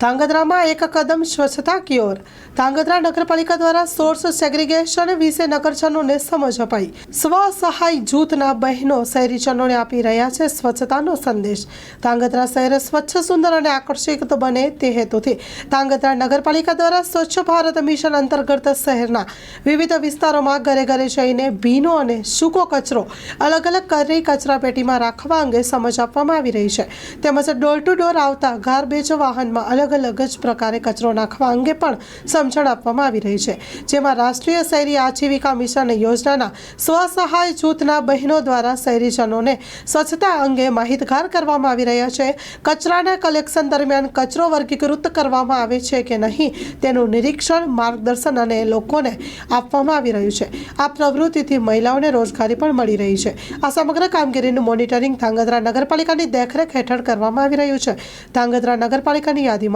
ધાંગધ્રામાં એક કદમ સ્વચ્છતા કી ઓર ધાંગધ્રા નગરપાલિકા દ્વારા સોર્સ સેગ્રીગેશન વિશે નગરજનોને સમજ અપાઈ. સ્વ સહાય જૂથના બહેનો શહેરીજનોને આપી રહ્યા છે સ્વચ્છતાનો સંદેશ. ધાંગધ્રા શહેર સ્વચ્છ, સુંદર અને આકર્ષિત બને તે હેતુથી ધાંગધ્રા નગરપાલિકા દ્વારા સ્વચ્છ ભારત મિશન અંતર્ગત શહેરના વિવિધ વિસ્તારોમાં ઘરે ઘરે જઈને ભીનો અને સૂકો કચરો અલગ અલગ કરી કચરા પેટીમાં રાખવા અંગે સમજ આપવામાં આવી રહી છે. તેમજ ડોર ટુ ડોર આવતા ગાર્બેજ વાહનમાં અલગ અલગ જ પ્રકારે કચરો નાખવા અંગે પણ સમજણ આપવામાં આવી રહી છે. જેમાં રાષ્ટ્રીય શહેરી આજીવિકા મિશન યોજનાના સ્વસહાય જૂથના બહેનો દ્વારા શહેરીજનોને સ્વચ્છતા અંગે માહિતગાર કરવામાં આવી રહ્યા છે. કચરાના કલેક્શન દરમિયાન કચરો વર્ગીકૃત કરવામાં આવે છે કે નહીં તેનું નિરીક્ષણ, માર્ગદર્શન અને લોકોને આપવામાં આવી રહ્યું છે. આ પ્રવૃત્તિથી મહિલાઓને રોજગારી પણ મળી રહી છે. આ સમગ્ર કામગીરીનું મોનિટરિંગ ધાંગધ્રા નગરપાલિકાની દેખરેખ હેઠળ કરવામાં આવી રહ્યું છે. ધાંગધ્રા નગરપાલિકાની યાદીમાં